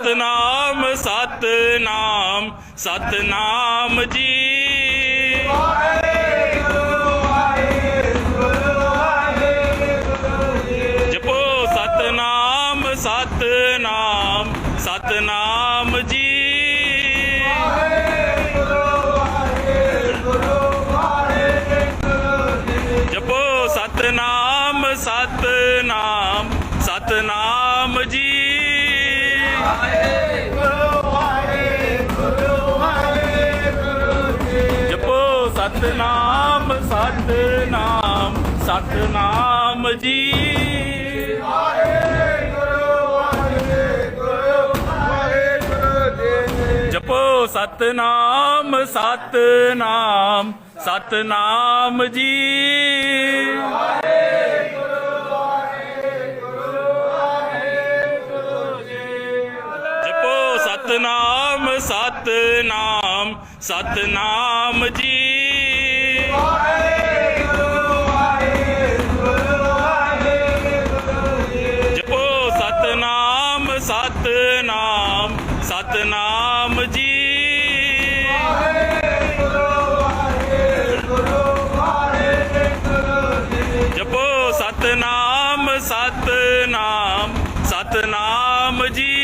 ਸਤਨਾਮ ਸਤਨਾਮ ਸਤਨਾਮ ਜੀ। ਜਪੋ ਸਤਨਾਮ ਸਤਨਾਮ ਸਤਨਾਮ ਜੀ। ਜਪੋ ਸਤਨਾਮ ਸਤਨਾਮ ਸਤਨਾਮ ਜੀ। ਸਤਨਾਮ ਸਤਨਾਮ ਸਤਨਾਮ ਜੀ। ਜਪੋ ਸਤਨਾਮ ਸਤਨਾਮ ਸਤਨਾਮ ਜੀ। ਜਪੋ ਸਤਨਾਮ ਸਤਨਾਮ ਸਤਨਾਮ ਜੀ। ਸਤਨਾਮ ਜੀ। ਜਪੋ ਸਤਨਾਮ ਸਤਨਾਮ ਸਤਨਾਮ ਜੀ।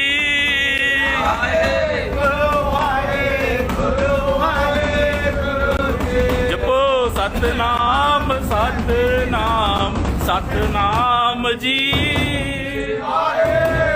ਜਪੋ ਸਤਨਾਮ ਸਤਨਾਮ ਸਤਨਾਮ ਜੀ। ਜਪੋ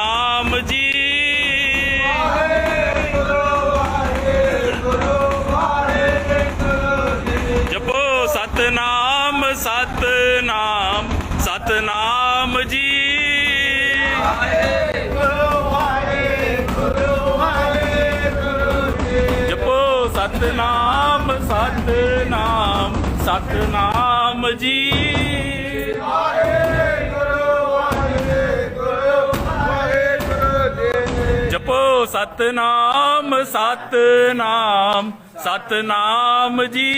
ਰਾਮ ਜੀ। ਜਪੋ ਸਤਨਾਮ ਸਤਨਾਮ ਸਤਨਾਮ ਜੀ। ਜਪੋ ਸਤਨਾਮ ਸਤਨਾਮ ਸਤਨਾਮ ਜੀ।